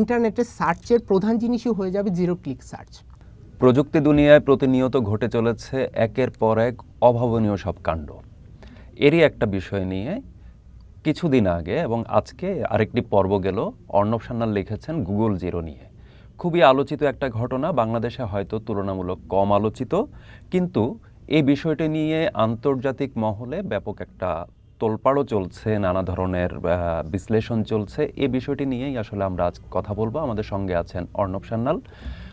ইন্টারনেটে সার্চের প্রধান জিনিসই হয়ে যাবে জিরো ক্লিক সার্চ। প্রযুক্তি দুনিয়ায় প্রতিনিয়ত ঘটে চলেছে একের পর এক অভাবনীয় সব কাণ্ড। এরই একটা বিষয় নিয়ে কিছুদিন আগে এবং আজকে আরেকটি পর্ব গেল, অর্ণব সান্যাল লিখেছেন গুগল জিরো নিয়ে। খুবই আলোচিত একটা ঘটনা, বাংলাদেশে হয়তো তুলনামূলক কম আলোচিত, কিন্তু এই বিষয়টি নিয়ে আন্তর্জাতিক মহলে ব্যাপক একটা তোলপাড়ও চলছে নানা ধরনের বিশ্লেষণ চলছে। এ বিষয়টি নিয়েই আসলে আমরা আজ কথা বলব। আমাদের সঙ্গে আছেন অর্ণব সান্যাল।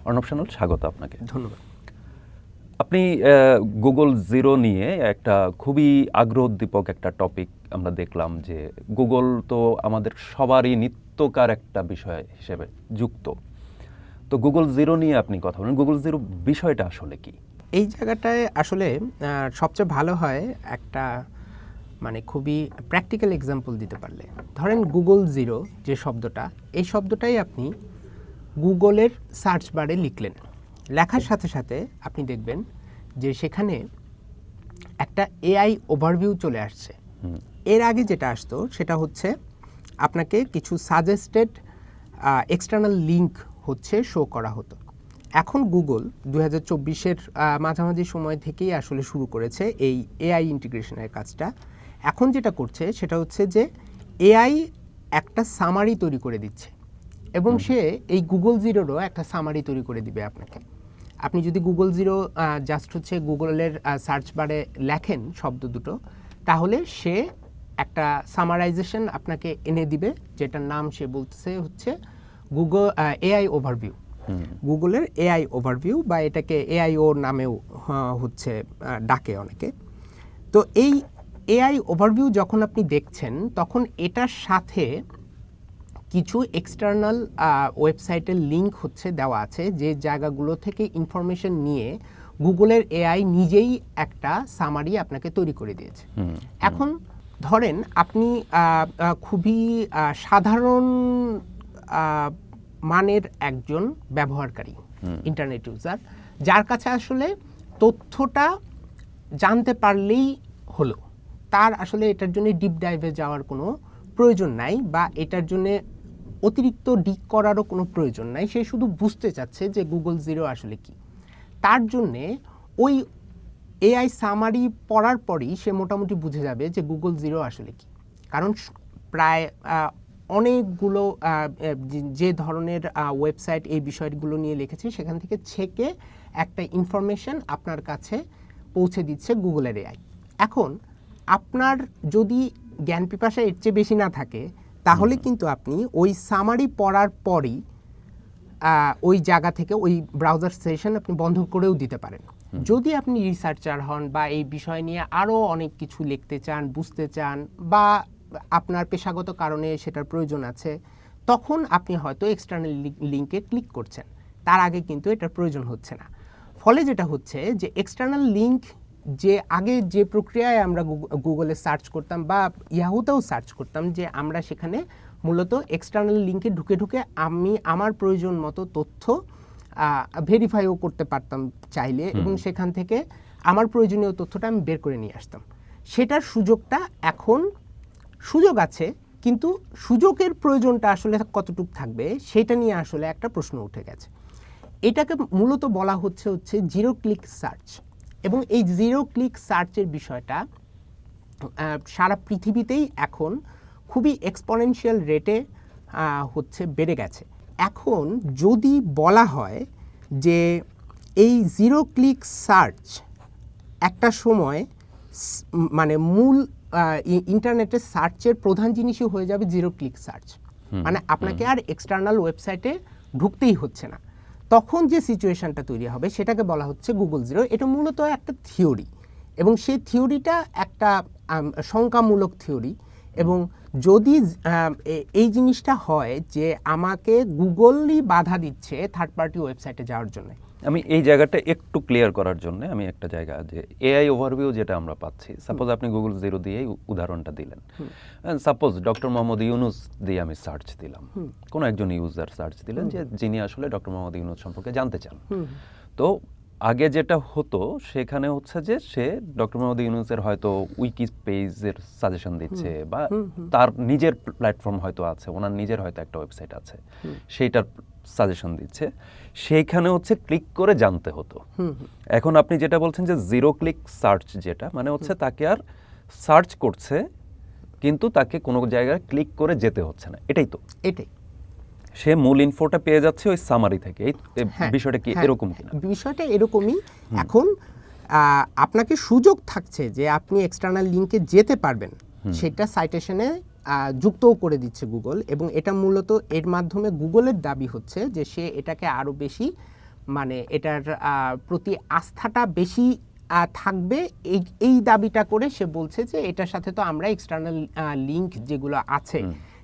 অর্ণব সান্যাল স্বাগত আপনাকে। ধন্যবাদ। আপনি গুগল জিরো নিয়ে একটা খুবই আগ্রহ উদ্দীপক একটা টপিক আমরা দেখলাম যে গুগল তো আমাদের সবারই নিত্যকার একটা বিষয় হিসেবে যুক্ত। তো গুগল জিরো নিয়ে আপনি কথা বলেন। গুগল জিরো বিষয়টা আসলে কি? এই জায়গাটায় আসলে সবচেয়ে ভালো হয় একটা মানে খুবই প্র্যাকটিক্যাল এক্সাম্পল দিতে পারলে। ধরেন গুগল জিরো যে শব্দটা এই শব্দটাই আপনি গুগলের সার্চ বারে লিখলেন। লেখার সাথে সাথে আপনি দেখবেন যে সেখানে একটা এআই ওভারভিউ চলে আসছে। এর আগে যেটা আসতো সেটা হচ্ছে আপনাকে কিছু সাজেস্টেড এক্সটার্নাল লিঙ্ক হচ্ছে শো করা হতো। এখন গুগল দু হাজার চব্বিশের মাঝামাঝি সময় থেকেই আসলে শুরু করেছে এই এআই ইন্টিগ্রেশনের কাজটা। এখন যেটা করছে সেটা হচ্ছে যে এআই একটা সামারি তৈরি করে দিচ্ছে এবং সে এই গুগল জিরোরও একটা সামারি তৈরি করে দিবে আপনাকে। আপনি যদি গুগল জিরো জাস্ট হচ্ছে গুগলের সার্চ বারে লেখেন শব্দ দুটো তাহলে সে একটা সামারাইজেশন আপনাকে এনে দিবে যেটার নাম সে বলতেছে হচ্ছে গুগল এআই ওভারভিউ গুগলের এআই ওভারভিউ বা এটাকে এআইও নামেও হচ্ছে ডাকে অনেকে। তো এই এআই ওভারভিউ যখন আপনি দেখছেন তখন এটার সাথে কিছু এক্সটার্নাল ওয়েবসাইটের লিংক হচ্ছে দেওয়া আছে। যে জায়গাগুলো থেকে ইনফরমেশন নিয়ে গুগলের এআই নিজেই একটা সামারি আপনাকে তৈরি করে দিয়েছে। এখন ধরেন আপনি খুবই সাধারণ মানের একজন ব্যবহারকারী ইন্টারনেট ইউজার যার কাছে আসলে তথ্যটা জানতে পারলেই হলো। তার আসলে এটার জন্য ডিপ ডাইভে যাওয়ার কোনো প্রয়োজন নাই বা এটার জন্য অতিরিক্ত ডিক করারও কোনো প্রয়োজন নাই। সে শুধু বুঝতে চাচ্ছে যে গুগল জিরো আসলে কি। তার জন্যে ওই এআই সামারি পড়ার পরই সে মোটামুটি বুঝে যাবে যে গুগল জিরো আসলে কি। কারণ প্রায় অনেকগুলো যে- ধরনের ওয়েবসাইট এই বিষয়গুলো নিয়ে লিখেছে, সেখান থেকে ছেকে একটা ইনফরমেশন আপনার কাছে পৌঁছে দিচ্ছে গুগলের এআই এখন আপনার যদি জ্ঞান পিপাসা এর চেয়ে বেশি না থাকে তাহলে কিন্তু আপনি ওই সামারি পড়ার পরই ওই জায়গা থেকে ওই ব্রাউজার সেশন আপনি বন্ধ করেও দিতে পারেন। যদি আপনি রিসার্চার হন বা এই বিষয় নিয়ে আরও অনেক কিছু লিখতে চান বুঝতে চান বা আপনার পেশাগত কারণে সেটার প্রয়োজন আছে তখন আপনি হয়তো এক্সটার্নাল লিঙ্কে ক্লিক করছেন। তার আগে কিন্তু এটার প্রয়োজন হচ্ছে না। ফলে যেটা হচ্ছে যে এক্সটার্নাল লিঙ্ক যে আগে যে প্রক্রিয়ায় আমরা গুগ- গুগলে সার্চ করতাম বা ইয়াহুতেও সার্চ করতাম যে আমরা সেখানে মূলত এক্সটার্নাল লিঙ্কে ঢুকে ঢুকে আমি আমার প্রয়োজন মতো তথ্য ভেরিফাইও করতে পারতাম চাইলে এবং সেখান থেকে আমার প্রয়োজনীয় তথ্যটা আমি বের করে নিয়ে আসতাম। সেটার সুযোগটা এখন সুযোগ আছে কিন্তু সুযোগের প্রয়োজনটা আসলে কতটুকু থাকবে সেটা নিয়ে আসলে একটা প্রশ্ন উঠে গেছে। এটাকে মূলত বলা হচ্ছে হচ্ছে জিরো ক্লিক সার্চ এবং এই জিরো ক্লিক সার্চের বিষয়টা সারা পৃথিবীতেই এখন খুবই এক্সপনেনশিয়াল রেটে হচ্ছে বেড়ে গেছে। এখন যদি বলা হয় যে এই জিরো ক্লিক সার্চ একটা সময় মানে মূল ইন্টারনেটের সার্চের প্রধান জিনিসই হয়ে যাবে জিরো ক্লিক সার্চ মানে আপনাকে আর এক্সটার্নাল ওয়েবসাইটে ঢুকতেই হচ্ছে না। তখন যে সিচুয়েশানটা তৈরি হবে সেটাকে বলা হচ্ছে গুগল জিরো। এটা মূলত একটা থিওরি এবং সেই থিওরিটা একটা শঙ্কামূলক থিওরি এবং যদি এই জিনিসটা হয় যে আমাকে গুগলই বাধা দিচ্ছে থার্ড পার্টি ওয়েবসাইটে যাওয়ার জন্য আমি এই জায়গাটা একটু ক্লিয়ার করার জন্য আমি একটা জায়গা যে এআই ওভারভিউ যেটা আমরা পাচ্ছি সাপোজ আপনি গুগল জিরো দিয়েই উদাহরণটা দিলেন। সাপোজ ডক্টর মোহাম্মদ ইউনুস দিয়ে আমি সার্চ দিলাম। কোনো একজন ইউজার সার্চ দিলেন যে যিনি আসলে ডক্টর মোহাম্মদ ইউনুস সম্পর্কে জানতে চান। তো আগে যেটা হতো সেখানে হচ্ছে যে সে ডক্টর মোহাম্মদ ইউনুসের হয়তো উইকি পেজের সাজেশন দিচ্ছে বা তার নিজের প্ল্যাটফর্ম হয়তো আছে ওনার নিজের হয়তো একটা ওয়েবসাইট আছে। সেইটার সাজেশন দিচ্ছে। সেইখানে হচ্ছে ক্লিক করে জানতে হতো। এখন আপনি যেটা বলছেন যে জিরো ক্লিক সার্চ যেটা মানে হচ্ছে তাকে আর সার্চ করছে কিন্তু তাকে কোনো জায়গায় ক্লিক করে যেতে হচ্ছে না। এটাই তো। এটাই। সে মূল ইনফোটা পেয়ে যাচ্ছে ওই সামারি থেকে। এই হ্যাঁ, বিষয়টা কি হ্যাঁ, এরকম কিনা? বিষয়টা এরকমই। এখন আপনাকে সুযোগ থাকছে যে আপনি এক্সটার্নাল লিঙ্কে যেতে পারবেন। সেটা সাইটেশনে যুক্তও করে দিচ্ছে গুগল এবং এটা মূলত এর মাধ্যমে গুগলের দাবি হচ্ছে যে সে এটাকে আরও বেশি মানে এটার প্রতি আস্থাটা বেশি থাকবে। এই এই দাবিটা করে সে বলছে যে এটার সাথে তো আমরা এক্সটার্নাল লিঙ্ক যেগুলো আছে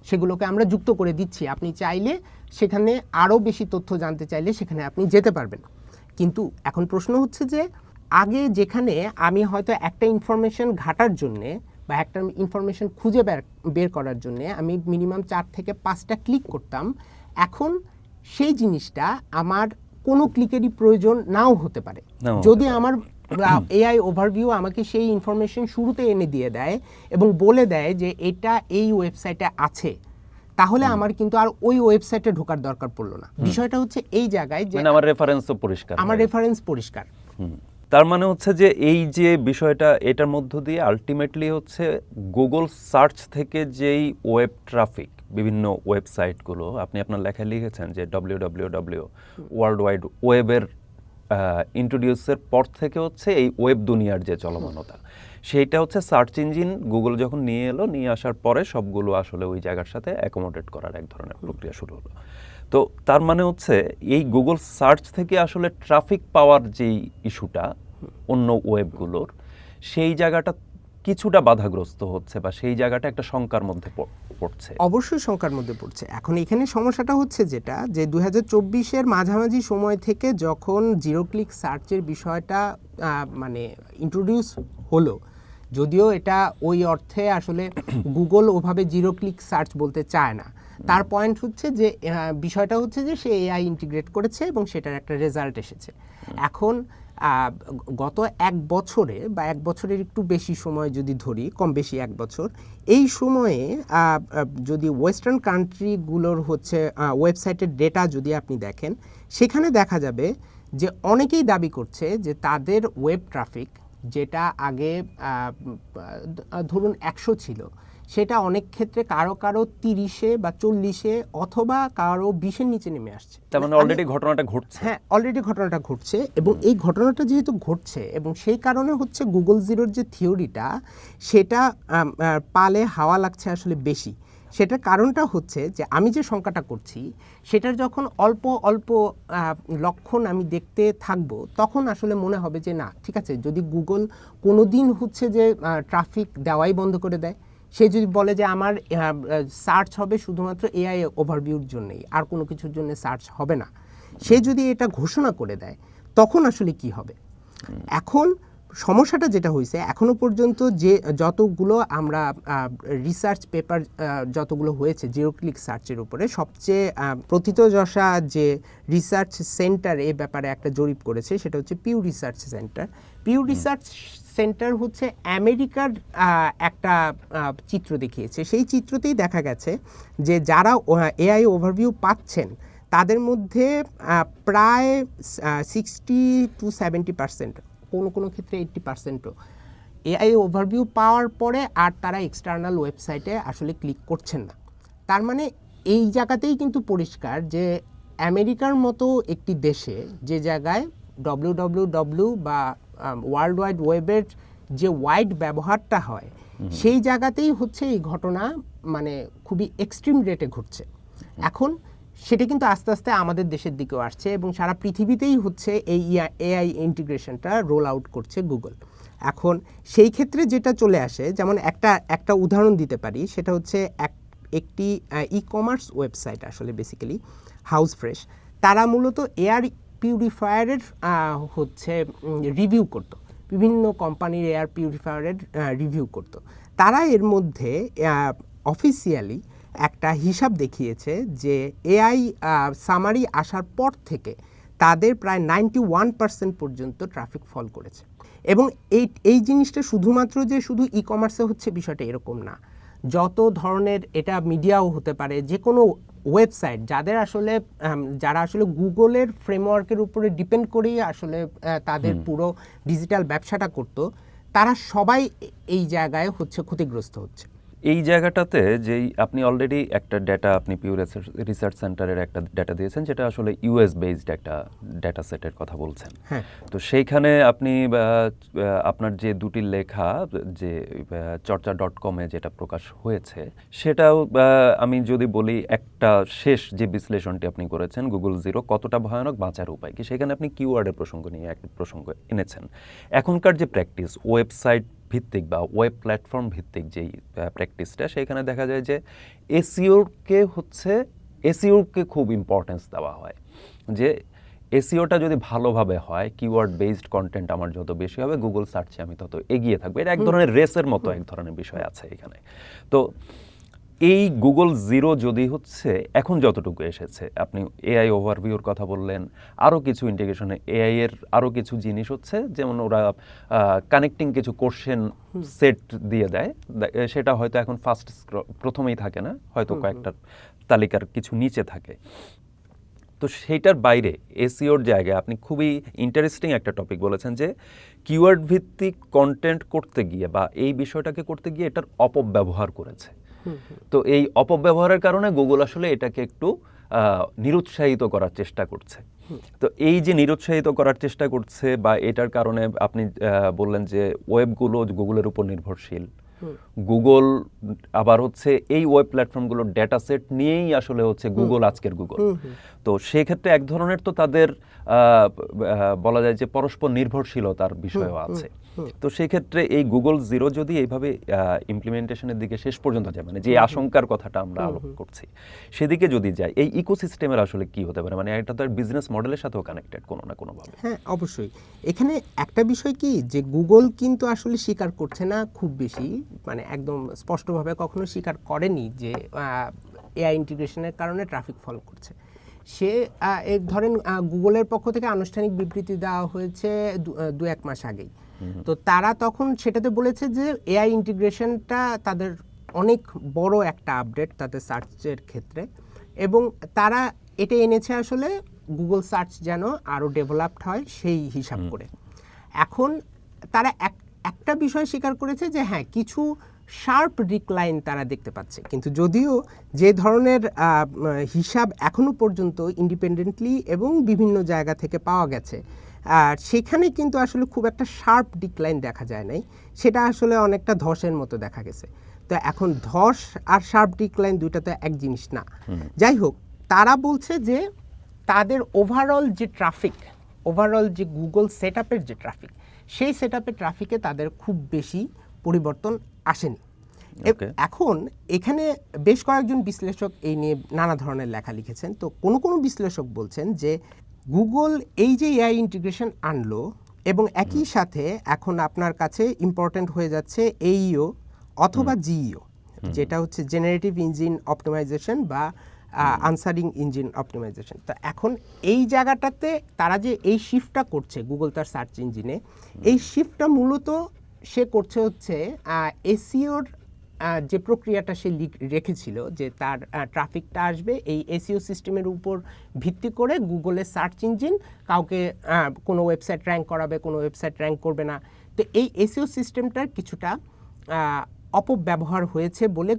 সেগুলোকে আমরা যুক্ত করে দিচ্ছি। আপনি চাইলে সেখানে আরও বেশি তথ্য জানতে চাইলে সেখানে আপনি যেতে পারবেন। কিন্তু এখন প্রশ্ন হচ্ছে যে আগে যেখানে আমি হয়তো একটা ইনফরমেশন ঘাটার জন্যে বা একটা ইনফরমেশন খুঁজে বের বের করার জন্যে আমি মিনিমাম চার থেকে পাঁচটা ক্লিক করতাম। এখন সেই জিনিসটা আমার কোনো ক্লিকেরই প্রয়োজন নাও হতে পারে। যদি আমার এআই ওভারভিউ আমাকে সেই ইনফরমেশন শুরুতে এনে দিয়ে দেয় এবং বলে দেয় যে এটা এই ওয়েবসাইটে আছে তাহলে আমার কিন্তু আর ওই ওয়েবসাইটে ঢোকার দরকার পড়ল না। বিষয়টা হচ্ছে এই জায়গায় যে মানে আমার রেফারেন্সও পরিষ্কার আমার রেফারেন্স পরিষ্কার। তার মানে হচ্ছে যে এই যে বিষয়টা, এটার মধ্য দিয়ে আলটিমেটলি হচ্ছে গুগল সার্চ থেকে যেই ওয়েব ট্রাফিক বিভিন্ন ওয়েবসাইটগুলো আপনি আপনার লেখায় লিখেছেন যে W W W world wide ওয়েবের ইন্ট্রোডিউসের পর থেকে হচ্ছে এই ওয়েব দুনিয়ার যে চলমানতা, সেইটা হচ্ছে সার্চ ইঞ্জিন গুগল যখন নিয়ে এলো, নিয়ে আসার পরে সবগুলো আসলে ওই জায়গার সাথে অ্যাকোমোডেট করার এক ধরনের প্রক্রিয়া শুরু হলো। তো তার মানে হচ্ছে এই গুগল সার্চ থেকে আসলে ট্রাফিক পাওয়ার যেই ইস্যুটা অন্য ওয়েবগুলোর সেই জায়গাটা কিছুটা বাধাগ্রস্ত হচ্ছে বা সেই জায়গাটা একটা শঙ্কার মধ্যে পড়ছে। অবশ্যই সংখ্যার মধ্যে পড়ছে। এখন এখানে সমস্যাটা হচ্ছে যেটা, যে দু হাজার মাঝামাঝি সময় থেকে যখন জিরো ক্লিক সার্চের বিষয়টা মানে ইন্ট্রোডিউস হলো যদিও এটা ওই অর্থে আসলে গুগল ওভাবে জিরো ক্লিক সার্চ বলতে চায় না। তার পয়েন্ট হচ্ছে যে বিষয়টা হচ্ছে যে সে এআই ইন্টিগ্রেট করেছে এবং সেটার একটা রেজাল্ট এসেছে। এখন গত এক বছরে বা এক বছরের একটু বেশি সময় যদি ধরি কম বেশি এক বছর এই সময়ে যদি ওয়েস্টার্ন কান্ট্রিগুলোর হচ্ছে ওয়েবসাইটের ডেটা যদি আপনি দেখেন সেখানে দেখা যাবে যে অনেকেই দাবি করছে যে তাদের ওয়েব ট্রাফিক যেটা আগে ধরুন একশো ছিল সেটা অনেক ক্ষেত্রে কারও কারও তিরিশে বা চল্লিশে অথবা কারও বিশের নিচে নেমে আসছে। তার মানে অলরেডি ঘটনাটা ঘটছে। হ্যাঁ অলরেডি ঘটনাটা ঘটছে এবং এই ঘটনাটা যেহেতু ঘটছে এবং সেই কারণে হচ্ছে গুগল জিরোর যে থিওরিটা সেটা পালে হাওয়া লাগছে আসলে বেশি। সেটার কারণটা হচ্ছে যে আমি যে সংখ্যাটা করছি সেটার যখন অল্প অল্প লক্ষণ আমি দেখতে থাকব তখন আসলে মনে হবে যে না ঠিক আছে যদি গুগল কোনো দিন হচ্ছে যে ট্রাফিক দেওয়াই বন্ধ করে দেয় সে যদি বলে যে আমার সার্চ হবে শুধুমাত্র এআই ওভারভিউর জন্যই আর কোনো কিছুর জন্য সার্চ হবে না সে যদি এটা ঘোষণা করে দেয় তখন আসলে কি হবে? এখন সমস্যাটা যেটা হয়েছে এখনও পর্যন্ত যে যতগুলো আমরা রিসার্চ পেপার যতগুলো হয়েছে জিরো ক্লিক সার্চের উপরে সবচেয়ে প্রথিতযশা যে রিসার্চ সেন্টার এ ব্যাপারে একটা জরিপ করেছে সেটা হচ্ছে Pew research center Pew research center হচ্ছে আমেরিকার একটা চিত্র দেখিয়েছে। সেই চিত্রতেই দেখা গেছে যে যারা এআই ওভারভিউ পাচ্ছেন তাদের মধ্যে প্রায় সিক্সটি টু সেভেন্টি পার্সেন্ট কোনো কোনো ক্ষেত্রে এইট্টি পার্সেন্টও এআই ওভারভিউ পাওয়ার পরে আর তারা এক্সটার্নাল ওয়েবসাইটে আসলে ক্লিক করছেন না। তার মানে এই জায়গাতেই কিন্তু পরিষ্কার যে আমেরিকার মতো একটি দেশে যে জায়গায় ডব্লিউ ডব্লিউ ডব্লিউ বা ওয়ার্ল্ড ওয়াইড ওয়েবের যে ওয়াইড ব্যবহারটা হয় সেই জায়গাতেই হচ্ছে এই ঘটনা মানে খুবই এক্সট্রিম রেটে ঘটছে। এখন সেটা কিন্তু আস্তে আস্তে আমাদের দেশের দিকেও আসছে এবং সারা পৃথিবীতেই হচ্ছে এই এআই ইন্টিগ্রেশনটা রোল আউট করছে গুগল। এখন সেই ক্ষেত্রে যেটা চলে আসে, যেমন একটা একটা উদাহরণ দিতে পারি, সেটা হচ্ছে এক, একটি ই কমার্স ওয়েবসাইট আসলে বেসিক্যালি হাউস ফ্রেশ তারা মূলত এয়ার পিউরিফায়ারের হচ্ছে রিভিউ করতো। বিভিন্ন কোম্পানির এয়ার পিউরিফায়ারের রিভিউ করতো। তারা এর মধ্যে অফিসিয়ালি একটা হিসাব দেখিয়েছে যে এআই সামারি আসার পর থেকে তাদের প্রায় নাইনটি ওয়ান পার্সেন্ট পর্যন্ত ট্রাফিক ফল করেছে। এবং এই এই জিনিসটা শুধুমাত্র যে শুধু ই কমার্সে হচ্ছে বিষয়টা এরকম না। যত ধরনের এটা মিডিয়াও হতে পারে যে কোনো ওয়েবসাইট যাদের আসলে যারা আসলে গুগলের ফ্রেমওয়ার্কের উপরে ডিপেন্ড করেই আসলে তাদের পুরো ডিজিটাল ব্যবসাটা করতো তারা সবাই এই জায়গায় হচ্ছে ক্ষতিগ্রস্ত হচ্ছে। এই জায়গাটাতে যেই আপনি অলরেডি একটা ডেটা আপনি পিউ রিসার্চ সেন্টারের একটা ডেটা দিয়েছেন যেটা আসলে ইউএস বেসড একটা ডেটা সেটের কথা বলছেন। হ্যাঁ। তো সেইখানে আপনি আপনার যে দুটি লেখা যে চর্চা ডট কমে যেটা প্রকাশ হয়েছে সেটাও আমি যদি বলি একটা শেষ যে বিশ্লেষণটি আপনি করেছেন গুগল জিরো কতটা ভয়ানক বাঁচার উপায় কি? সেখানে আপনি কিওয়ার্ডের প্রসঙ্গ নিয়ে এক প্রসঙ্গ এনেছেন। এখনকার যে প্র্যাকটিস ওয়েবসাইট ভিত্তিক বা ওয়েব প্ল্যাটফর্ম ভিত্তিক যেই প্র্যাকটিসটা সেখানে দেখা যায় যে এসিওরকে হচ্ছে এসিওরকে খুব ইম্পর্টেন্স দেওয়া হয়। যে এসিওটা যদি ভালোভাবে হয় কিওয়ার্ড বেসড কন্টেন্ট আমার যত বেশি হবে গুগল সার্চে আমি তত এগিয়ে থাকব। এটা এক ধরনের রেসের মতো এক ধরনের বিষয় আছে এখানে। তো এই গুগল জিরো যদি হচ্ছে এখন যতটুকু এসেছে আপনি এআই ওভারভিউর কথা বললেন আরও কিছু ইন্টিগ্রেশনে এআই এর আরও কিছু জিনিস হচ্ছে যেমন ওরা কানেক্টিং কিছু কোশ্চেন সেট দিয়ে দেয় সেটা হয়তো এখন ফার্স্ট প্রথমেই থাকে না হয়তো কয়েকটা তালিকার কিছু নিচে থাকে। তো সেইটার বাইরে এসিওর জায়গায় আপনি খুবই ইন্টারেস্টিং একটা টপিক বলেছেন যে কিওয়ার্ড ভিত্তিক কন্টেন্ট করতে গিয়ে বা এই বিষয়টাকে করতে গিয়ে এটার অপব্যবহার করেছে। তো এই অপব্যবহারের কারণে গুগল আসলে এটাকে একটু নিরুৎসাহিত করার চেষ্টা করছে। তো এই যে নিরুৎসাহিত করার চেষ্টা করছে বা এটার কারণে আপনি বললেন যে ওয়েবগুলো গুগলের উপর নির্ভরশীল। গুগল আবার হচ্ছে এই ওয়েব প্ল্যাটফর্মগুলোর ডেটা সেট নিয়েই আসলে হচ্ছে গুগল আজকের গুগল। তো সেই ক্ষেত্রে এক ধরনের তো তাদের বলা যায় যে পরস্পর নির্ভরশীলতার বিষয়ও আছে। তো সেই ক্ষেত্রে এই গুগল জিরো যদি এইভাবে ইমপ্লিমেন্টেশনের দিকে শেষ পর্যন্ত যায় মানে যে আশঙ্কার কথাটা আমরা আলোক করছি সেদিকে যদি যায় এই ইকোসিস্টেমের আসলে কি হতে পারে? মানে এটা তো বিজনেস মডেলের সাথেও কানেক্টেড কোনো না কোনোভাবে। হ্যাঁ অবশ্যই। এখানে একটা বিষয় কি যে গুগল কিন্তু আসলে স্বীকার করছে না খুব বেশি মানে একদম স্পষ্টভাবে কখনো স্বীকার করেনি যে এআই ইন্টিগ্রেশনের কারণে ট্রাফিক ফল করছে। সে এক ধরেন গুগলের পক্ষ থেকে আনুষ্ঠানিক বিবৃতি দেওয়া হয়েছে দু- দু এক মাস আগেই। তো তারা তখন সেটাতে বলেছে যে এআই ইন্টিগ্রেশনটা তাদের অনেক বড় একটা আপডেট তাদের সার্চের ক্ষেত্রে এবং তারা এটা এনেছে আসলে গুগল সার্চ যেন আরও ডেভেলপড হয় সেই হিসাব করে। এখন তারা এক একটা বিষয় স্বীকার করেছে যে হ্যাঁ কিছু শার্প ডিক্লাইন তারা দেখতে পাচ্ছে। কিন্তু যদিও যে ধরনের হিসাব এখনও পর্যন্ত ইন্ডিপেন্ডেন্টলি এবং বিভিন্ন জায়গা থেকে পাওয়া গেছে আর সেখানে কিন্তু আসলে খুব একটা শার্প ডিক্লাইন দেখা যায় নাই। সেটা আসলে অনেকটা ধসের মতো দেখা গেছে। তো এখন ধস আর শার্প ডিক্লাইন দুইটা তো এক জিনিস না। যাই হোক তারা বলছে যে তাদের ওভারঅল যে ট্রাফিক ওভারঅল যে গুগল সেট যে ট্রাফিক সেই সেট ট্রাফিকে তাদের খুব বেশি পরিবর্তন আসেনি। এখন এখানে বেশ কয়েকজন বিশ্লেষক এই নিয়ে নানা ধরনের লেখা লিখেছেন। তো কোনো কোনো বিশ্লেষক বলছেন যে গুগল এই যে এআই ইন্টিগ্রেশন আনলো এবং একই সাথে এখন আপনার কাছে ইম্পর্ট্যান্ট হয়ে যাচ্ছে এইও অথবা জিইও যেটা হচ্ছে জেনারেটিভ ইঞ্জিন অপটিমাইজেশন বা আনসারিং ইঞ্জিন অপটিমাইজেশন তো এখন এই জায়গাটাতে তারা যে এই শিফটটা করছে গুগল তার সার্চ ইঞ্জিনে এই শিফটটা মূলত সে করছে হচ্ছে এসিওর যে প্রক্রিয়াটা সে লিখ- রেখেছিল যে তার ট্রাফিকটা আসবে এই এসিও সিস্টেমের উপর ভিত্তি করে গুগলের সার্চ ইঞ্জিন কাউকে কোনো ওয়েবসাইট র্যাঙ্ক করাবে কোনো ওয়েবসাইট র্যাঙ্ক করবে না। তো এই এসিও সিস্টেমটার কিছুটা অপব্যবহার হয়েছে বলে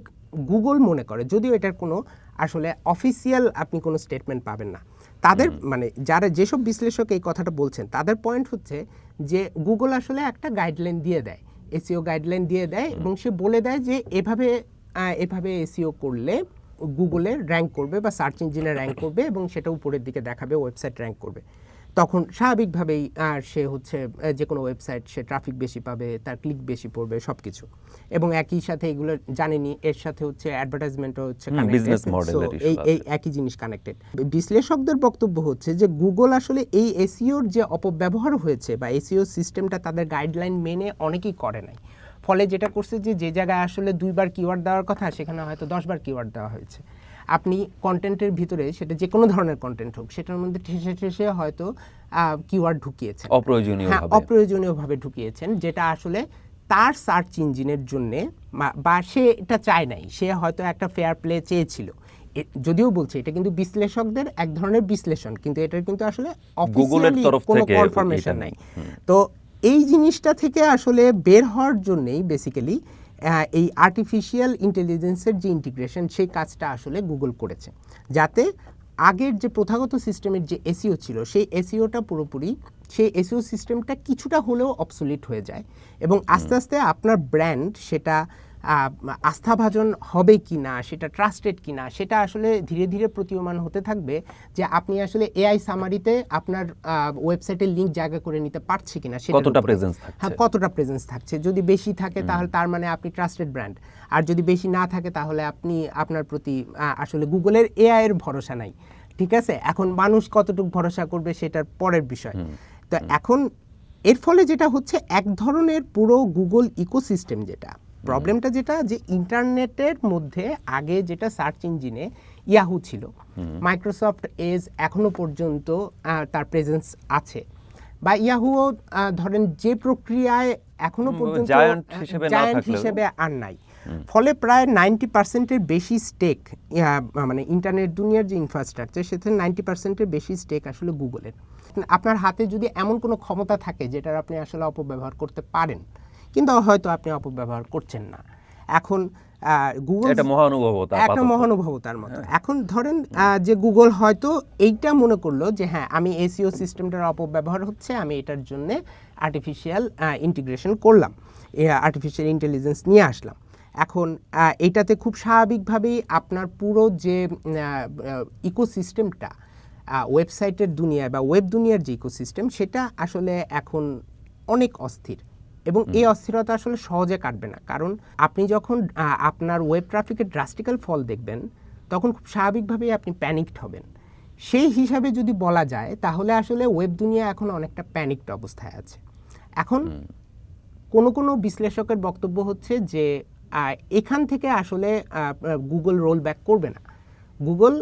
গুগল মনে করে। যদিও এটার কোনো আসলে অফিসিয়াল আপনি কোনো স্টেটমেন্ট পাবেন না। তাদের মানে যারা যেসব বিশ্লেষক এই কথাটা বলছেন তাদের পয়েন্ট হচ্ছে যে গুগল আসলে একটা গাইডলাইন দিয়ে দেয় এসিও গাইডলাইন দিয়ে দেয় এবং সে বলে দেয় যে এভাবে এভাবে এসিও করলে গুগলে র্যাঙ্ক করবে বা সার্চ ইঞ্জিনে র্যাঙ্ক করবে এবং সেটা উপরের দিকে দেখাবে ওয়েবসাইট র্যাঙ্ক করবে। তখন স্বাভাবিকভাবেই আর সে হচ্ছে যে কোনো ওয়েবসাইট সে ট্রাফিক বেশি পাবে তার ক্লিক বেশি পড়বে সব কিছু এবং একই সাথে এগুলো জানেনি এর সাথে হচ্ছে অ্যাডভার্টাইজমেন্টও হচ্ছে issue এই এই একই জিনিস কানেক্টেড বিশ্লেষকদের বক্তব্য হচ্ছে যে গুগল আসলে এই এসিওর যে অপব্যবহার হয়েছে বা এসিও সিস্টেমটা তাদের গাইডলাইন মেনে অনেকেই করে নাই। ফলে যেটা করছে যে যে জায়গায় আসলে দুইবার কিওয়ার্ড দেওয়ার কথা সেখানে হয়তো দশবার কিওয়ার্ড দেওয়া হয়েছে। আপনি কন্টেন্টের ভিতরে সেটা যে কোনো ধরনের কন্টেন্ট হোক সেটার মধ্যে ঠেসে ঠেসে হয়তো কিওয়ার্ড ঢুকিয়েছেন। অপ্রয়োজনীয় হ্যাঁ অপ্রয়োজনীয়ভাবে ঢুকিয়েছেন যেটা আসলে তার সার্চ ইঞ্জিনের জন্য বা সে এটা চায় নাই। সে হয়তো একটা ফেয়ার প্লে চেয়েছিল। যদিও বলছে এটা কিন্তু বিশ্লেষকদের এক ধরনের বিশ্লেষণ কিন্তু এটার কিন্তু আসলে কোনো কনফার্মেশন নাই। তো এই জিনিসটা থেকে আসলে বের হওয়ার জন্যেই বেসিক্যালি এই আর্টিফিশিয়াল ইন্টেলিজেন্সের যে ইন্টিগ্রেশন সেই কাজটা আসলে গুগল করেছে। যাতে আগের যে প্রথাগত সিস্টেমের যে এসিও ছিল সেই এসিওটা পুরোপুরি সেই এসিও সিস্টেমটা কিছুটা হলেও অবসলিট হয়ে যায়। এবং আস্তে আস্তে আপনার ব্র্যান্ড সেটা আস্থাভাজন হবে কি না সেটা ট্রাস্টেড কি না সেটা আসলে ধীরে ধীরে প্রতীয়মান হতে থাকবে যে আপনি আসলে এআই সামারিতে আপনার ওয়েবসাইটের লিঙ্ক জায়গা করে নিতে পারছে কিনা সেটার কতটা প্রেজেন্স থাকছে? হ্যাঁ কতটা প্রেজেন্স থাকছে? যদি বেশি থাকে তাহলে তার মানে আপনি ট্রাস্টেড ব্র্যান্ড আর যদি বেশি না থাকে তাহলে আপনি আপনার প্রতি আসলে গুগলের এআই এর ভরসা নাই। ঠিক আছে? এখন মানুষ কতটুকু ভরসা করবে সেটার পরের বিষয়। তো এখন এর ফলে যেটা হচ্ছে এক ধরনের পুরো গুগল ইকোসিস্টেম যেটা প্রবলেমটা যেটা যে ইন্টারনেটের মধ্যে আগে যেটা সার্চ ইঞ্জিনে ইয়াহু ছিল। মাইক্রোসফট এজ এখনও পর্যন্ত তার প্রেজেন্স আছে। বা ইয়াহুও ধরেন যে প্রক্রিয়ায় এখনও পর্যন্ত জায়ান্ট হিসেবে আর নাই। ফলে প্রায় নাইনটি পার্সেন্টের বেশি স্টেক মানে ইন্টারনেট দুনিয়ার যে ইনফ্রাস্ট্রাকচার সেখানে নাইনটি পার্সেন্টের বেশি স্টেক আসলে গুগলের। আপনার হাতে যদি এমন কোনো ক্ষমতা থাকে যেটার আপনি আসলে অপব্যবহার করতে পারেন কিন্তু হয়তো আপনি অপব্যবহার করছেন না। এখন গুগল এটা মহানুভবতা একটা মহানুভবতার মতো। এখন ধরেন যে গুগল হয়তো এইটা মনে করল যে হ্যাঁ আমি এসিও সিস্টেমটার অপব্যবহার হচ্ছে আমি এটার জন্য আর্টিফিশিয়াল ইন্টিগ্রেশন করলাম। আর্টিফিশিয়াল ইন্টেলিজেন্স নিয়ে আসলাম। এখন আহ, এইটাতে খুব স্বাভাবিকভাবেই আপনার পুরো যে ইকোসিস্টেমটা ওয়েবসাইটের দুনিয়ায় বা ওয়েব দুনিয়ার যে ইকোসিস্টেম সেটা আসলে এখন অনেক অস্থির। এবং এই অস্থিরতা আসলে সহজে কাটবে না। কারণ আপনি যখন আপনার ওয়েব ট্রাফিকের ড্রাস্টিক্যাল ফল দেখবেন তখন খুব স্বাভাবিকভাবেই আপনি প্যানিকড হবেন। সেই হিসাবে যদি বলা যায় তাহলে আসলে ওয়েব দুনিয়া এখন অনেকটা প্যানিকড অবস্থায় আছে। এখন কোনো কোনো বিশ্লেষকের বক্তব্য হচ্ছে যে এখান থেকে আসলে গুগল রোল ব্যাক করবে না। গুগল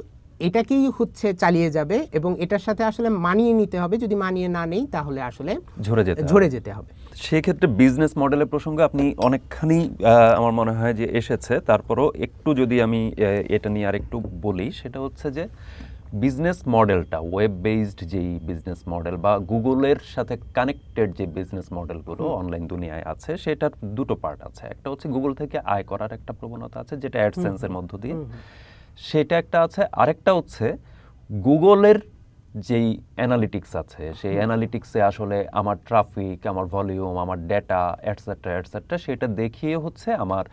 এটাকেই হচ্ছে চালিয়ে যাবে এবং এটার সাথে আসলে মানিয়ে নিতে হবে। যদি মানিয়ে না নেই তাহলে আসলে ঝরে যেতে ঝরে যেতে হবে। সেক্ষেত্রে বিজনেস মডেলের প্রসঙ্গে আপনি অনেকখানি আমার মনে হয় যে এসেছে। তারপরও একটু যদি আমি এটা নিয়ে আর একটু বলি সেটা হচ্ছে যে বিজনেস মডেলটা ওয়েব বেসড যেই বিজনেস মডেল বা গুগলের সাথে কানেক্টেড যে বিজনেস মডেলগুলো অনলাইন দুনিয়ায় আছে সেটার দুটো পার্ট আছে। একটা হচ্ছে গুগল থেকে আয় করার একটা প্রবণতা আছে যেটা অ্যাডসেন্সের মধ্য দিয়ে। সেটা একটা আছে। আরেকটা হচ্ছে গুগলের যেই অ্যানালিটিক্স আছে সেই অ্যানালিটিক্সে আসলে আমার ট্রাফিক আমার ভলিউম আমার ডেটা অ্যাটসেট্রা অ্যাটসেট্রা সেটা দেখিয়ে হচ্ছে আমার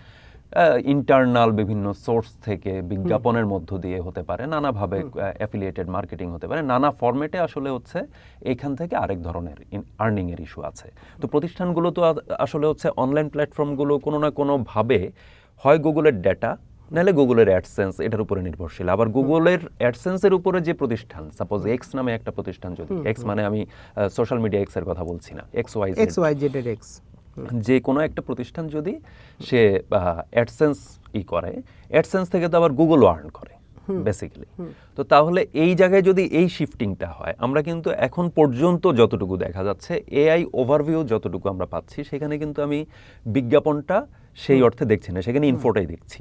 ইন্টারনাল বিভিন্ন সোর্স থেকে বিজ্ঞাপনের মধ্য দিয়ে হতে পারে নানাভাবে অ্যাফিলিয়েটেড মার্কেটিং হতে পারে নানা ফরম্যাটে আসলে হচ্ছে এখান থেকে আরেক ধরনের আর্নিংয়ের ইস্যু আছে। তো প্রতিষ্ঠানগুলো তো আসলে হচ্ছে অনলাইন প্ল্যাটফর্মগুলো কোনো না কোনোভাবে হয় গুগলের ডেটা নাহলে গুগলের অ্যাডসেন্স এটার উপরে নির্ভরশীল। আবার গুগলের অ্যাডসেন্সের উপরে যে প্রতিষ্ঠান সাপোজ এক্স নামে একটা প্রতিষ্ঠান যদি এক্স মানে আমি সোশ্যাল মিডিয়া এক্সের কথা বলছি না X Y X Y Z এর এক্স যে কোনো একটা প্রতিষ্ঠান যদি সে অ্যাডসেন্স ই করে অ্যাডসেন্স থেকে তো আবার গুগল আর্ন করে বেসিক্যালি তো তাহলে এই জায়গায় যদি এই শিফটিংটা হয় আমরা কিন্তু এখন পর্যন্ত যতটুকু দেখা যাচ্ছে এআই ওভারভিউ যতটুকু আমরা পাচ্ছি সেখানে কিন্তু আমি বিজ্ঞাপনটা সেই অর্থে দেখছি না সেখানে ইনফোটাই দেখছি।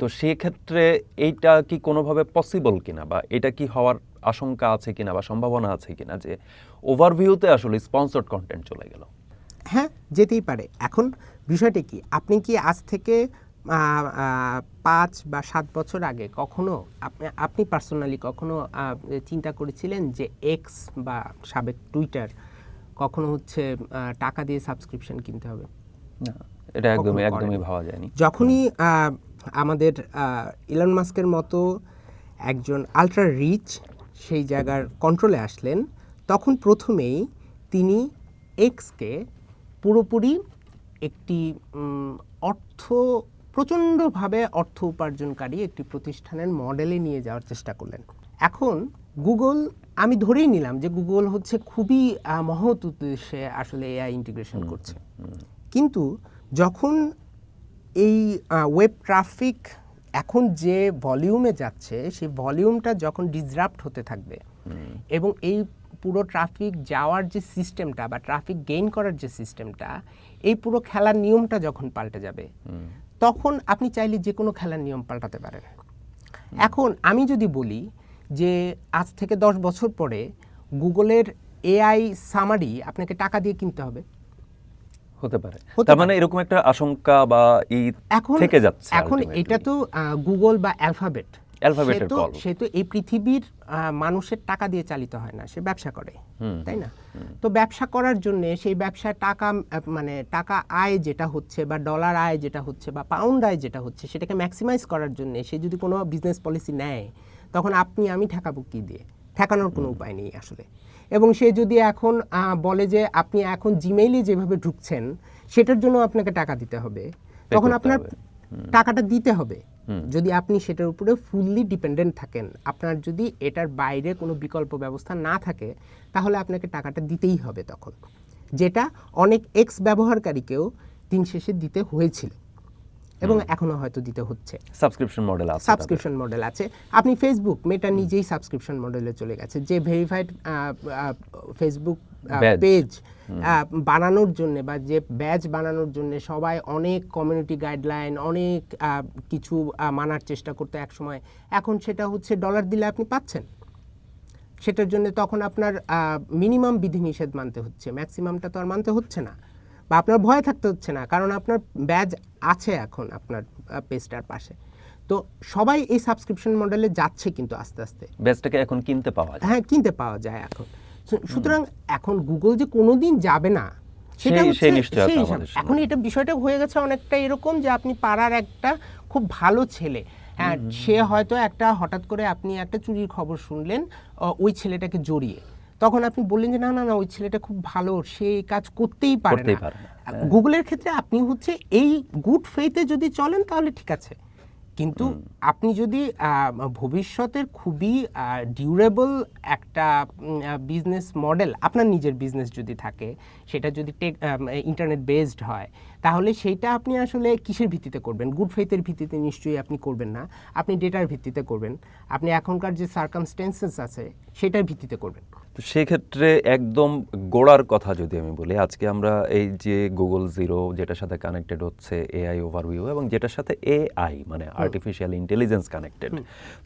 তো সেক্ষেত্রে এইটা কি কোনোভাবে পসিবল কিনা বা এটা কি হওয়ার আশঙ্কা আছে কিনা বা সম্ভাবনা আছে কিনা যে ওভারভিউতে আসলে স্পন্সর্ড কন্টেন্ট চলে গেল? হ্যাঁ যেতেই পারে। এখন বিষয়টি কি? আপনি কি আজ থেকে পাঁচ বা সাত বছর আগে কখনো আপনি আপনি পার্সোনালি কখনো চিন্তা করেছিলেন যে এক্স বা সাবেক টুইটার কখনো হচ্ছে টাকা দিয়ে সাবস্ক্রিপশন কিনতে হবে? না। এটা একদমই একদমই ভাবা যায়নি। যখনই আমাদের ইলন মাস্কের মতো একজন আলট্রা রিচ সেই জায়গার কন্ট্রোলে আসলেন তখন প্রথমেই তিনি এক্সকে পুরোপুরি একটি অর্থ প্রচণ্ডভাবে অর্থ উপার্জনকারী একটি প্রতিষ্ঠানের মডেলে নিয়ে যাওয়ার চেষ্টা করলেন। এখন গুগল আমি ধরেই নিলাম যে গুগল হচ্ছে খুবই মহৎ উদ্দেশ্যে আসলে এআই ইন্টিগ্রেশন করছে। কিন্তু যখন এই ওয়েব ট্রাফিক এখন যে ভলিউমে যাচ্ছে সেই ভলিউমটা যখন ডিসরাপ্ট হতে থাকবে এবং এই পুরো ট্রাফিক যাওয়ার যে সিস্টেমটা বা ট্রাফিক গেইন করার যে সিস্টেমটা এই পুরো খেলার নিয়মটা যখন পাল্টে যাবে তখন আপনি চাইলে যে কোনো খেলার নিয়ম পাল্টাতে পারেন। এখন আমি যদি বলি যে আজ থেকে দশ বছর পরে গুগলের এআই সামারি আপনাকে টাকা দিয়ে কিনতে হবে। হতে পারে। তার মানে এরকম একটা আশঙ্কা বা থেকে যাচ্ছে এখন এটা তো গুগল বা অ্যালফাবেট Alphabet-এর call। সে তো এই পৃথিবীর মানুষের টাকা দিয়ে চালিত হয় না সে ব্যবসা করে তাই না? তো ব্যবসা করার জন্য সেই ব্যবসায় টাকা মানে টাকা আয় যেটা হচ্ছে বা ডলার আয় যেটা হচ্ছে বা পাউন্ড আয় যেটা হচ্ছে সেটাকে ম্যাক্সিমাইজ করার জন্য সে যদি কোনো বিজনেস পলিসি নেয় তখন আপনি আমি ঠেকাবো কি দিয়ে? ঠেকানোর কোনো উপায় নেই আসলে। এবং সে যদি এখন বলে যে আপনি এখন জিমেইলে যেভাবে ঢুকছেন সেটার জন্য আপনাকে টাকা দিতে হবে। তখন আপনার টাকাটা দিতে হবে। যদি আপনি সেটার উপরে ফুললি ডিপেন্ডেন্ট থাকেন আপনার যদি এটার বাইরে কোনো বিকল্প ব্যবস্থা না থাকে তাহলে আপনাকে টাকাটা দিতেই হবে তখন। যেটা অনেক এক্স ব্যবহারকারীকেও দিন শেষে দিতে হয়েছিল। এবং এখনও হয়তো দিতে হচ্ছে। সাবস্ক্রিপশন মডেল আছে সাবস্ক্রিপশন মডেল আছে। আপনি ফেসবুক মেটা নিজেই সাবস্ক্রিপশন মডেলে চলে গেছে। যে ভেরিফাইড ফেসবুক পেজ বানানোর জন্য বা যে ব্যাচ বানানোর জন্য সবাই অনেক কমিউনিটি গাইডলাইন অনেক কিছু মানার চেষ্টা করতে এক সময় এখন সেটা হচ্ছে ডলার দিলে আপনি পাচ্ছেন। সেটার জন্য তখন আপনার মিনিমাম বিধিনিষেধ মানতে হচ্ছে। ম্যাক্সিমামটা তো আর মানতে হচ্ছে না। বা আপনার ভয় থাকতে হচ্ছে না। কারণ আপনার ব্যাজ আছে এখন আপনার পেজটার পাশে। তো সবাই এই সাবস্ক্রিপশন মডেলে যাচ্ছে কিন্তু আস্তে আস্তে। ব্যাচটাকে এখন কিনতে পাওয়া যায়। হ্যাঁ কিনতে পাওয়া যায় এখন। সুতরাং এখন গুগল যে কোনোদিন যাবে না সেটা। এখন এটা বিষয়টা হয়ে গেছে অনেকটা এরকম যে আপনি পাড়ার একটা খুব ভালো ছেলে হ্যাঁ সে হয়তো একটা হঠাৎ করে আপনি একটা চুরির খবর শুনলেন ওই ছেলেটাকে জড়িয়ে। তখন আপনি বললেন যে না না না ওই ছেলেটা খুব ভালো সে এই কাজ করতেই পারে পারে না। গুগলের ক্ষেত্রে আপনি হচ্ছে এই গুড ফেইতে যদি চলেন তাহলে ঠিক আছে। কিন্তু আপনি যদি ভবিষ্যতের খুবই ডিউরেবল একটা বিজনেস মডেল আপনার নিজের বিজনেস যদি থাকে সেটা যদি টেক ইন্টারনেট বেসড হয় তাহলে সেইটা আপনি আসলে কিসের ভিত্তিতে করবেন? গুড ফেইথের ভিত্তিতে নিশ্চয়ই আপনি করবেন না। আপনি ডেটার ভিত্তিতে করবেন। আপনি এখনকার যে সার্কামস্টেন্সেস আছে সেটার ভিত্তিতে করবেন। তো সেক্ষেত্রে একদম গোড়ার কথা যদি আমি বলি আজকে আমরা এই যে গুগল জিরো যেটার সাথে কানেক্টেড হচ্ছে এআই ওভারভিউ এবং যেটার সাথে এআই মানে আর্টিফিশিয়াল ইন্টেলিজেন্স কানেক্টেড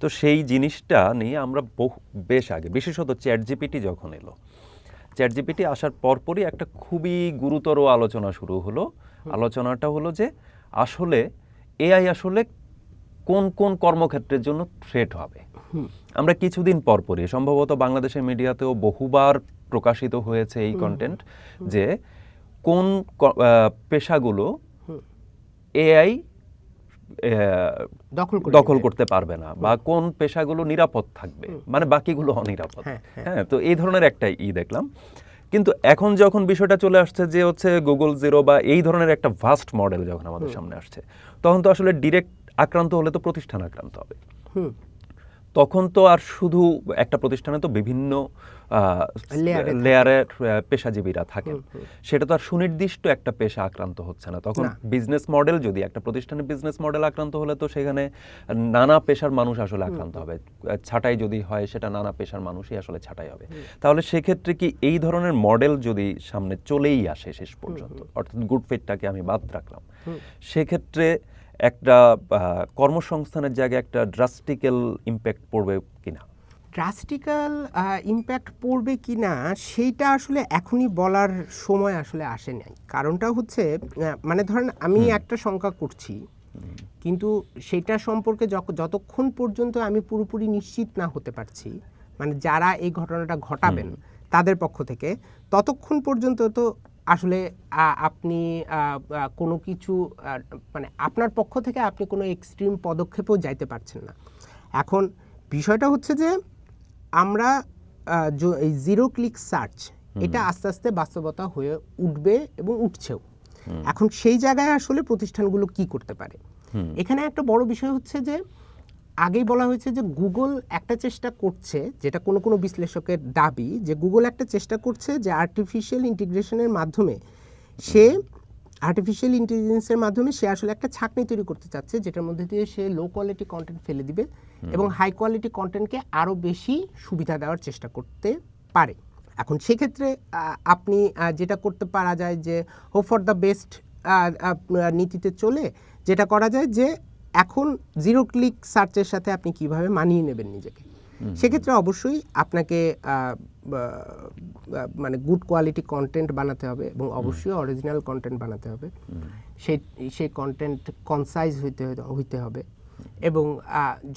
তো সেই জিনিসটা নিয়ে আমরা বহু বেশ আগে বিশেষত চ্যাট জিপিটি যখন এলো চ্যাট জিপিটি আসার পরপরই একটা খুবই গুরুতর আলোচনা শুরু হলো। আলোচনাটা হলো যে আসলে এআই আসলে কোন কোন কর্মক্ষেত্রের জন্য থ্রেট হবে? আমরা কিছুদিন পর পরপরই সম্ভবত বাংলাদেশের মিডিয়াতেও বহুবার প্রকাশিত হয়েছে এই কন্টেন্ট যে কোন পেশাগুলো এআই দখল দখল করতে পারবে না বা কোন পেশাগুলো নিরাপদ থাকবে মানে বাকিগুলো অনিরাপদ। হ্যাঁ, হ্যাঁ। হ্যাঁ তো এই ধরনের একটা ই দেখলাম। কিন্তু এখন যখন বিষয়টা চলে আসছে যে হচ্ছে গুগল জিরো বা এই ধরনের একটা ভাস্ট মডেল যখন আমাদের সামনে আসছে তখন তো আসলে ডিরেক্ট আক্রান্ত হলে তো প্রতিষ্ঠান আক্রান্ত হবে। তখন তো আর শুধু একটা প্রতিষ্ঠানে তো বিভিন্ন লেয়ারের পেশাজীবীরা থাকেন। সেটা তো আর সুনির্দিষ্ট একটা পেশা আক্রান্ত হচ্ছে না। তখন বিজনেস মডেল যদি একটা প্রতিষ্ঠানের বিজনেস মডেল আক্রান্ত হলে তো সেখানে নানা পেশার মানুষ আসলে আক্রান্ত হবে। ছাঁটাই যদি হয় সেটা নানা পেশার মানুষই আসলে ছাঁটাই হবে। তাহলে সেক্ষেত্রে কি এই ধরনের মডেল যদি সামনে চলেই আসে শেষ পর্যন্ত অর্থাৎ গুড ফিটটাকে আমি বাদ রাখলাম সেক্ষেত্রে একটা কর্মসংস্থানের জায়গায় একটা ড্রাস্টিক্যাল ইম্প্যাক্ট পড়বে কিনা? ড্রাস্টিক্যাল ইম্প্যাক্ট পড়বে কি না সেইটা আসলে এখনই বলার সময় আসলে আসে নাই। কারণটা হচ্ছে মানে ধরেন আমি একটা সংখ্যা করছি কিন্তু সেটা সম্পর্কে যতক্ষণ পর্যন্ত আমি পুরোপুরি নিশ্চিত না হতে পারছি মানে যারা এই ঘটনাটা ঘটাবেন তাদের পক্ষ থেকে ততক্ষণ পর্যন্ত তো আসলে আপনি কোনো কিছু মানে আপনার পক্ষ থেকে আপনি কোনো এক্সট্রিম পদক্ষেপেও যাইতে পারছেন না। এখন বিষয়টা হচ্ছে যে আমরা এই জিরো ক্লিক সার্চ এটা আস্তে আস্তে বাস্তবতা হয়ে উঠবে এবং উঠছেও। এখন সেই জায়গায় আসলে প্রতিষ্ঠানগুলো কি করতে পারে? এখানে একটা বড় বিষয় হচ্ছে যে আগেই বলা হয়েছে যে গুগল একটা চেষ্টা করছে যেটা কোনো কোনো বিশ্লেষকের দাবি যে গুগল একটা চেষ্টা করছে যে আর্টিফিশিয়াল ইন্টিগ্রেশনের মাধ্যমে সে আর্টিফিশিয়াল ইন্টেলিজেন্সের মাধ্যমে সে আসলে একটা ছাকনি তৈরি করতে চাচ্ছে যেটার মধ্যে দিয়ে সে লো কোয়ালিটি কন্টেন্ট ফেলে দিবে এবং হাই কোয়ালিটি কন্টেন্টকে আরও বেশি সুবিধা দেওয়ার চেষ্টা করতে পারে। এখন সেক্ষেত্রে আপনি যেটা করতে পারা যায় যে হোপ ফর দ্য বেস্ট নীতিতে চলে যেটা করা যায় যে এখন জিরো ক্লিক সার্চের সাথে আপনি কীভাবে মানিয়ে নেবেন নিজেকে? সেক্ষেত্রে অবশ্যই আপনাকে মানে গুড কোয়ালিটি কন্টেন্ট বানাতে হবে এবং অবশ্যই অরিজিনাল কন্টেন্ট বানাতে হবে। সেই সেই কন্টেন্ট কনসাইজ হইতে হইতে হবে এবং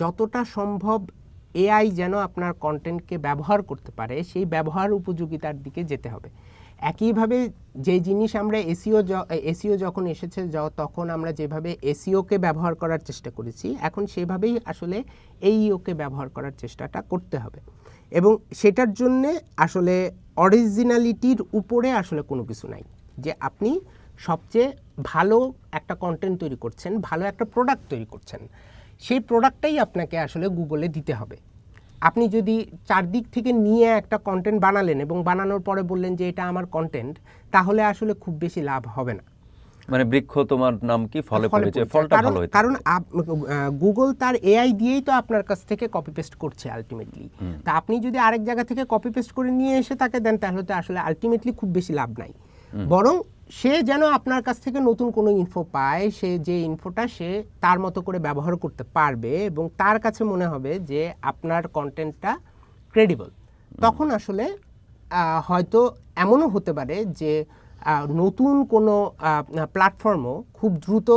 যতটা সম্ভব এআই যেন আপনার কন্টেন্টকে ব্যবহার করতে পারে সেই ব্যবহার উপযোগিতার দিকে যেতে হবে। একইভাবে যে জিনিস আমরা এসিও এসিও যখন এসেছে তখন আমরা যেভাবে এসিওকে ব্যবহার করার চেষ্টা করেছি, এখন সেভাবেই আসলে এইওকে ব্যবহার করার চেষ্টাটা করতে হবে। এবং সেটার জন্যে আসলে অরিজিনালিটির উপরে আসলে কোনো কিছু নাই। যে আপনি সবচেয়ে ভালো একটা কন্টেন্ট তৈরি করছেন, ভালো একটা প্রোডাক্ট তৈরি করছেন, সেই প্রোডাক্টটাই আপনাকে আসলে গুগলে দিতে হবে। আপনি যদি চারদিক থেকে নিয়ে একটা কন্টেন্ট বানালেন এবং বানানোর পরে বললেন যে এটা আমার কন্টেন্ট তাহলে আসলে খুব বেশি লাভ হবে না। মানে বৃক্ষ তোমার নাম কি? ফলে পড়েছে। ফলটা কারণ- ভালো হয়েছে। কারণ গুগল তার এআই দিয়েই তো আপনার কাছ থেকে কপি পেস্ট করছে আলটিমেটলি তা আপনি যদি আরেক জায়গা থেকে কপি পেস্ট করে নিয়ে এসে তাকে দেন তাহলে তো আসলে আলটিমেটলি খুব বেশি লাভ নাই। বরং সে যেন আপনার কাছ থেকে নতুন কোনো ইনফো পায় সে যে ইনফোটা সে তার মতো করে ব্যবহার করতে পারবে এবং তার কাছে মনে হবে যে আপনার কন্টেন্টটা ক্রেডিবল তখন আসলে হয়তো এমনও হতে পারে যে নতুন কোনো প্ল্যাটফর্মও খুব দ্রুত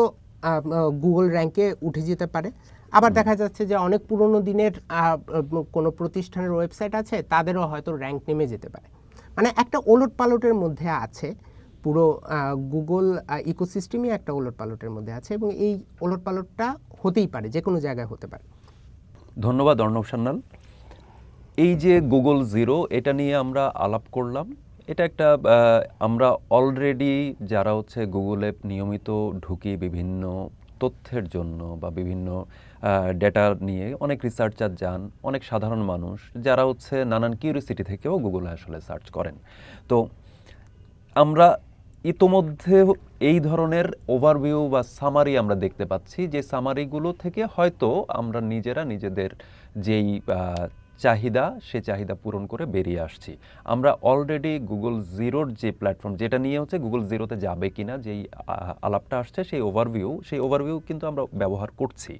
গুগল র্যাঙ্কে উঠে যেতে পারে। আবার দেখা যাচ্ছে যে অনেক পুরনো দিনের কোনো প্রতিষ্ঠানের ওয়েবসাইট আছে তাদেরও হয়তো র্যাঙ্ক নেমে যেতে পারে। মানে একটা ওলট পালটের মধ্যে আছে। পুরো গুগল ইকোসিস্টেমই একটা ওলট পালটের মধ্যে আছে এবং এই ওলট পালটটা হতেই পারে যে কোনো জায়গায় হতে পারে। ধন্যবাদ অর্ণব সান্যাল। এই যে গুগল জিরো এটা নিয়ে আমরা আলাপ করলাম। এটা একটা আমরা অলরেডি যারা হচ্ছে গুগলে নিয়মিত ঢুকি বিভিন্ন তথ্যের জন্য বা বিভিন্ন ডেটা নিয়ে, অনেক রিসার্চার যান, অনেক সাধারণ মানুষ যারা হচ্ছে নানান কিউরিসিটি থেকেও গুগলে আসলে সার্চ করেন। তো আমরা ইতোমধ্যে এই ধরনের ওভারভিউ বা সামারি আমরা দেখতে পাচ্ছি যে সামারিগুলো থেকে হয়তো আমরা নিজেরা নিজেদের যেই চাহিদা, সে চাহিদা পূরণ করে বেরিয়ে আসছি। আমরা অলরেডি গুগল জিরোর যে প্ল্যাটফর্ম যেটা নিয়ে হচ্ছে গুগল জিরোতে যাবে কিনা, যেই আলাপটা আসছে, সেই ওভারভিউ সেই ওভারভিউ কিন্তু আমরা ব্যবহার করছি।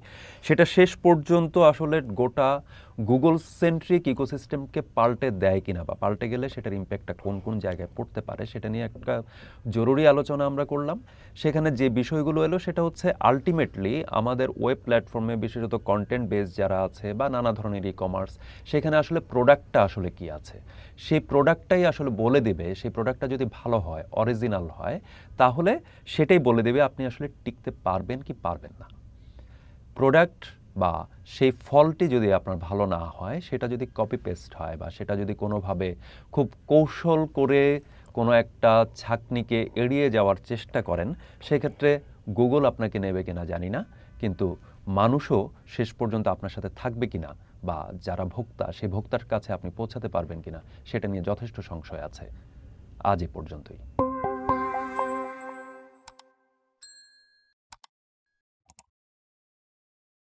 সেটা শেষ পর্যন্ত আসলে গোটা গুগল সেন্ট্রিক ইকোসিস্টেমকে পাল্টে দেয় কিনা বা পাল্টে গেলে সেটার ইম্প্যাক্টটা কোন কোন জায়গায় পড়তে পারে, সেটা নিয়ে একটা জরুরি আলোচনা আমরা করলাম। সেখানে যে বিষয়গুলো এলো সেটা হচ্ছে আলটিমেটলি আমাদের ওয়েব প্ল্যাটফর্মে বিশেষত কন্টেন্ট বেস যারা আছে বা নানা ধরনের ই কমার্স সেখানে আসলে প্রোডাক্টটা আসলে কি আছে? সেই প্রোডাক্টটাই আসলে বলে দেবে, সেই প্রোডাক্টটা যদি ভালো হয় অরিজিনাল হয়, তাহলে সেটাই বলে দেবে আপনি আসলে টিকতে পারবেন কি পারবেন না। প্রোডাক্ট বা সেই ফলটি যদি আপনার ভালো না হয়, সেটা যদি কপি পেস্ট হয় বা সেটা যদি কোনোভাবে খুব কৌশল করে কোনো একটা ছাকনিকে এড়িয়ে যাওয়ার চেষ্টা করেন, সেক্ষেত্রে গুগল আপনাকে নেবে কিনা জানি না, কিন্তু মানুষও শেষ পর্যন্ত আপনার সাথে থাকবে কিনা বা যারা ভোক্তা, সেই ভোক্তার কাছে আপনি পৌঁছাতে পারবেন কিনা, সেটা নিয়ে যথেষ্ট সংশয় আছে। আজ এ পর্যন্তই।